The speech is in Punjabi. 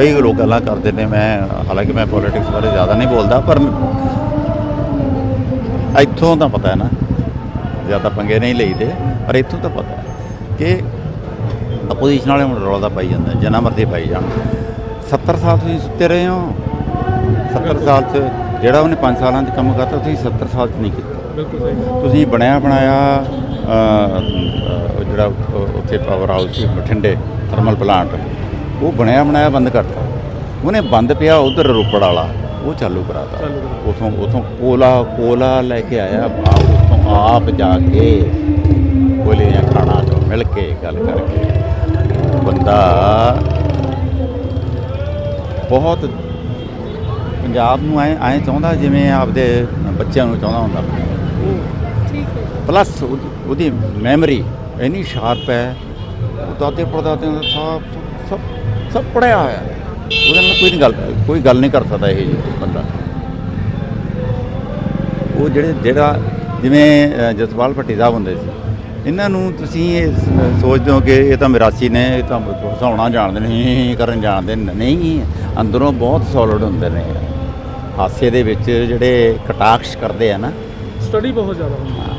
ਕਈ ਲੋਕ ਗੱਲਾਂ ਕਰਦੇ ਨੇ ਮੈਂ ਹਾਲਾਂਕਿ ਮੈਂ ਪੋਲਿਟਿਕਸ ਬਾਰੇ ਜ਼ਿਆਦਾ ਨਹੀਂ ਬੋਲਦਾ ਪਰ ਇੱਥੋਂ ਤਾਂ ਪਤਾ ਹੈ ਨਾ ਜ਼ਿਆਦਾ ਪੰਗੇ ਨਹੀਂ ਲਈਦੇ ਪਰ ਇੱਥੋਂ ਤਾਂ ਪਤਾ ਹੈ ਕਿ ਆਪੋਜੀਸ਼ਨ ਵਾਲੇ ਹੁਣ ਰੌਲਾ ਪਾਈ ਜਾਂਦਾ ਜਿੰਨਾ ਮਰਜ਼ੀ ਪਾਈ ਜਾਣ। 70 ਸਾਲ ਤੁਸੀਂ ਸੁੱਤੇ ਰਹੇ ਹੋ 70 ਸਾਲ 'ਚ ਜਿਹੜਾ ਉਹਨੇ 5 ਸਾਲਾਂ 'ਚ ਕੰਮ ਕਰਤਾ ਤੁਸੀਂ 70 ਸਾਲ 'ਚ ਨਹੀਂ ਕੀਤਾ। ਬਿਲਕੁਲ ਸਹੀ। ਤੁਸੀਂ ਬਣਿਆ ਬਣਾਇਆ ਜਿਹੜਾ ਉੱਥੇ ਪਾਵਰ ਹਾਊਸ ਸੀ ਬਠਿੰਡੇ ਥਰਮਲ ਪਲਾਂਟ ਉਹ ਬਣਿਆ ਬਣਾਇਆ ਬੰਦ ਕਰਤਾ। ਉਹਨੇ ਬੰਦ ਪਿਆ ਉਧਰ ਰੋਪੜ ਵਾਲਾ ਉਹ ਚਾਲੂ ਕਰਾਤਾ। ਉਥੋਂ ਉਥੋਂ ਕੋਲਾ ਕੋਲਾ ਲੈ ਕੇ ਆਇਆ ਆਪ ਉਥੋਂ ਆਪ ਜਾ ਕੇ ਕੋਲੇ ਜਾਂ ਖਾਣਾ ਤੋਂ ਮਿਲ ਕੇ ਗੱਲ ਕਰਕੇ। ਬੰਦਾ ਬਹੁਤ ਪੰਜਾਬ ਨੂੰ ਐ ਐ ਚਾਹੁੰਦਾ ਜਿਵੇਂ ਆਪਦੇ ਬੱਚਿਆਂ ਨੂੰ ਚਾਹੁੰਦਾ ਹੁੰਦਾ। ਠੀਕ ਹੈ ਪਲੱਸ ਉਹਦੀ ਮੈਮਰੀ ਇੰਨੀ ਸ਼ਾਰਪ ਹੈ। ਉਹ ਦਾਦੇ ਪੜਦਾਦਿਆਂ ਦਾ ਸਭ ਸਭ ਸਭ ਪੜਿਆ ਹੋਇਆ। ਉਹਦੇ ਨਾਲ ਕੋਈ ਨਹੀਂ ਗੱਲ ਕੋਈ ਗੱਲ ਨਹੀਂ ਕਰ ਸਕਦਾ ਇਹ ਬੰਦਾ। ਉਹ ਜਿਹੜੇ ਜਿਹੜਾ ਜਿਵੇਂ ਅ, ਜਸਪਾਲ ਭੱਟੀ ਸਾਹਿਬ ਹੁੰਦੇ ਸੀ ਇਹਨਾਂ ਨੂੰ ਤੁਸੀਂ ਇਹ ਸੋਚਦੇ ਹੋ ਕਿ ਇਹ ਤਾਂ ਮਿਰਾਸੀ ਨੇ ਇਹ ਤਾਂ ਹਸਾਉਣਾ ਜਾਣਦੇ ਨੇ ਹੀ ਕਰਨ ਜਾਣਦੇ ਨਹੀਂ ਅੰਦਰੋਂ ਬਹੁਤ ਸੋਲਿਡ ਹੁੰਦੇ ਨੇ। ਹਾਸੇ ਦੇ ਵਿੱਚ ਜਿਹੜੇ ਕਟਾਕਸ਼ ਕਰਦੇ ਆ ਨਾ। ਸਟੱਡੀ ਬਹੁਤ ਜ਼ਿਆਦਾ ਹੁੰਦੀ